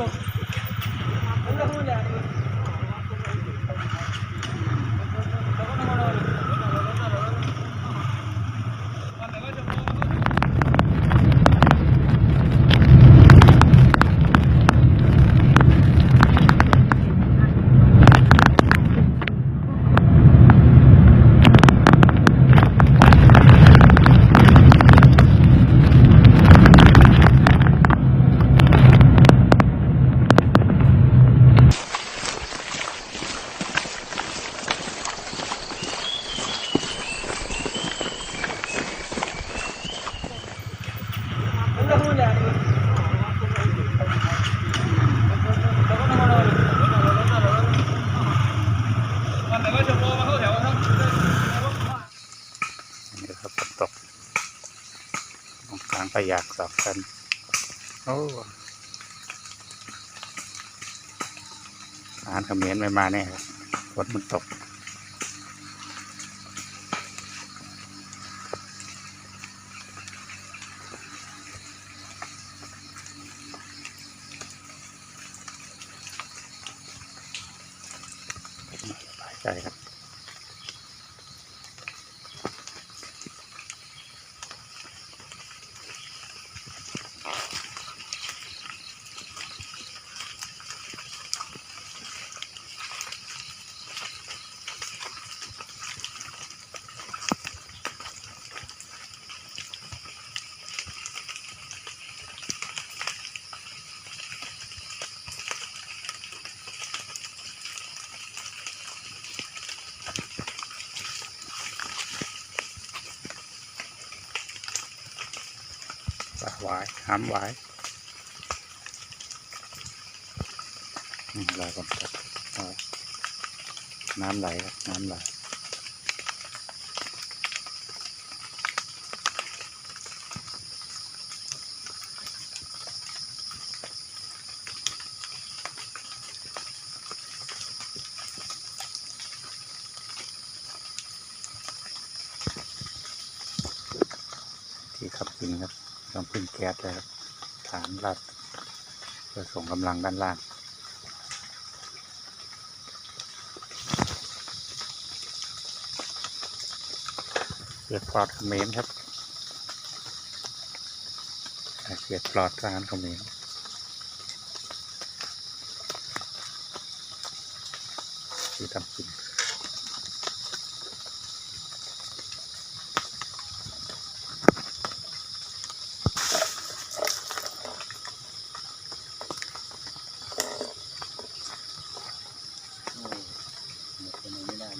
México. นี่ครับฝนตกตรงกลางพยากสองกันโอ้อาหารเขมรไม่มาแน่ครับฝนมันตก ปลาหวายห้ำหวายอืมรอก่อนครับน้ำไหลครับน้ำไหลที่ขับจริงครับ ต้องพึ่งแก๊สเลยครับ ฐานรัดเพื่อส่งกำลังด้านล่างเกียรปลอดเขมรครับเกียรปลอดทหารเขมรที่ทำกินไม่น่า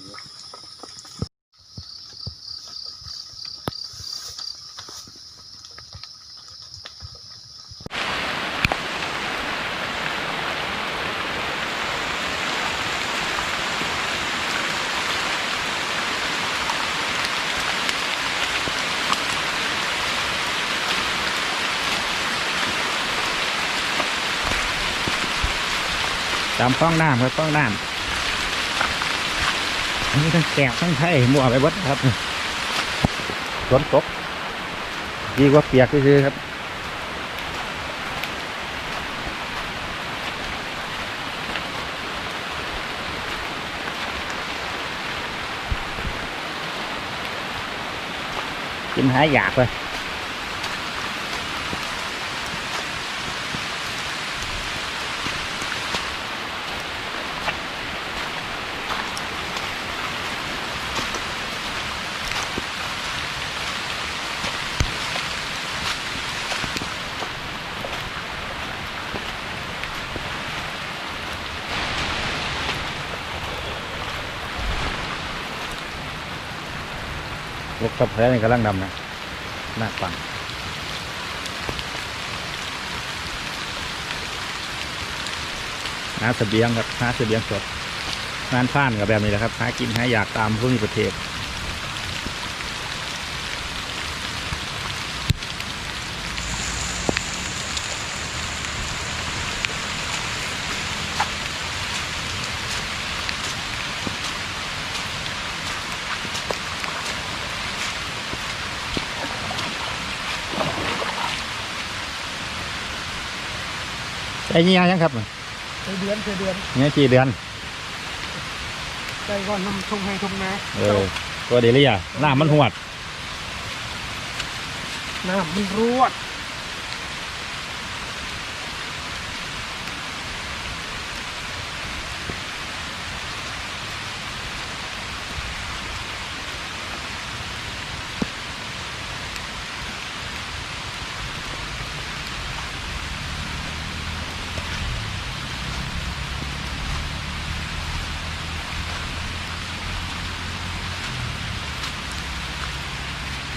เยอะ ตามฟ้องน้ำครับฟ้องน้ำ อันนี้ทั้งแกบทั้งไทยมั่วไปบดครับฝนตกดีกว่าเปียกคือครับกินหายอยากเลย รถกับแพ้นี่กำลังดำนะหน้าฟังหาเสบียงครับหาเสบียงสดงานฟ้านกับแบบนี้แหละครับ หากินหาอยากตามผู้มีประเทศ ไอ้เงี้ยยังครับเคยเดือนเคยเดือนเงี้ยกี่เดือนใจก่อนน้ำทงให้ทงนาเออตัวเดลี่อะน้ำมันหวดน้ำมันรวด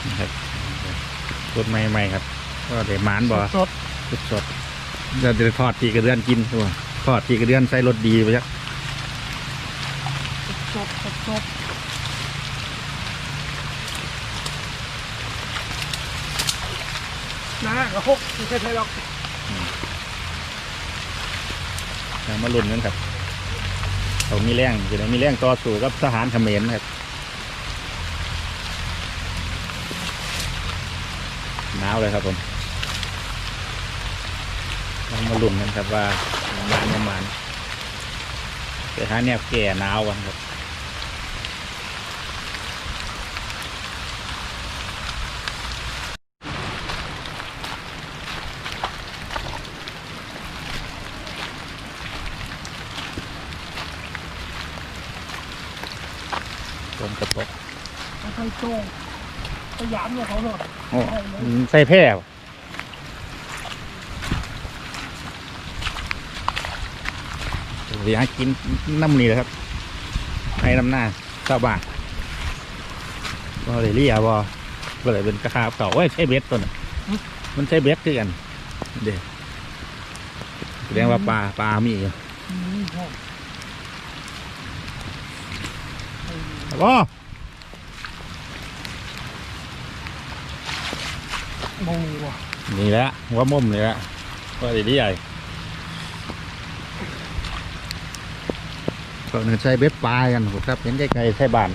นะครับ รถใหม่ๆครับ ก็เดี๋ยวหมานบ่สดสดสดเดี๋ยวเดี๋ยวทอดทีกระเดือนกินตัวทอดทีกระเดือนใส่รสดีไปจ้ะสดสดสดน้ากระหกไม่ใช่ไทยหรอกเดี๋ยวมาลุ้นกันครับเขามีแรงจะได้มีแรงต่อสู้กับทหารเขมรนะครับ หนาวเลยครับผมเรามาลุ้นกันครับว่าหมานยังหมานไปหาแนวแก่หนาวกันครับฝนกระตกไม่ใช่โจ้ ยายามเนี่ยเขาหน่อยโอ้อืมใส่แพร่บ่เดี๋ยวหากินน้ำนี่เลยครับให้น้ำหน้าชาวบ้านบ่ได้เรียบ่ก็เลยเป็นกระคาบเก่าเว้ยใช้เบ็ดตัวน่ะมันใช้เบ็ดคือกัน เด็กแสดงว่าปลาปลามีอยู่อืมโอ้ มงว่ะนี่แหละหัวมุมนี่แหละก็ได้ดีใหญ่ก็นึกใช้เบ็ดปลากันครับเห็นไกลๆใช้บ้าน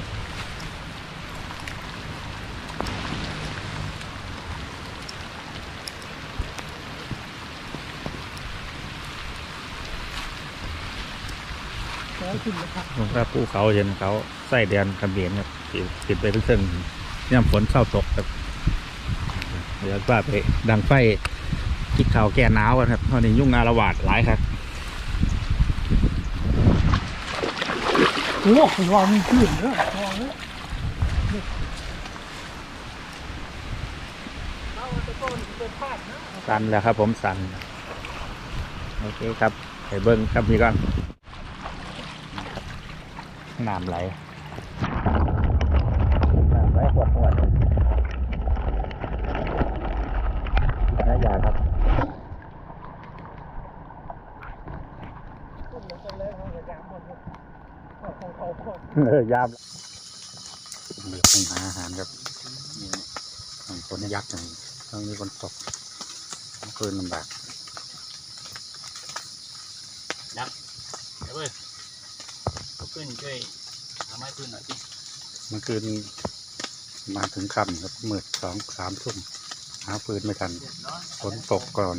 แล้วขึ้นเลยครับผมถ้าภูเขาเห็นเขาใส่เดือนกระเบียนครับติดติดไปเป็นเส้นย่ำฝนเศร้าตกครับ เดี๋ยวว่าไปดังไฟที่เขาวแก่หนาวกันครับตอนนี้ยุ่งงานระบาดหลายครับโอ้โหวางมีขึ้นเนอะวางเนอะเตะโกนนะสั่นแล้วครับผมสั่นโอเคครับไปเบิ้งครับนี่ก่อนน้ำไหลน้ำไหลหวดหวด น่ายาครับขึ้นลงไปเลยเขาจะยามหมดเลยเอาของเขาพอเออยามเดี๋ยวคงหาอาหารครับนี่มันฝนยักษ์อย่างต้องมีฝนตกเมื่อคืนลำบากเดี๋ยวเว้ยเอาขึ้นช่วยทำให้ขึ้นหน่อยสิเมื่อคืนมาถึงค่ำครับมืดสองสามทุ่ม หาปืนไม่ทันฝนตกก่อน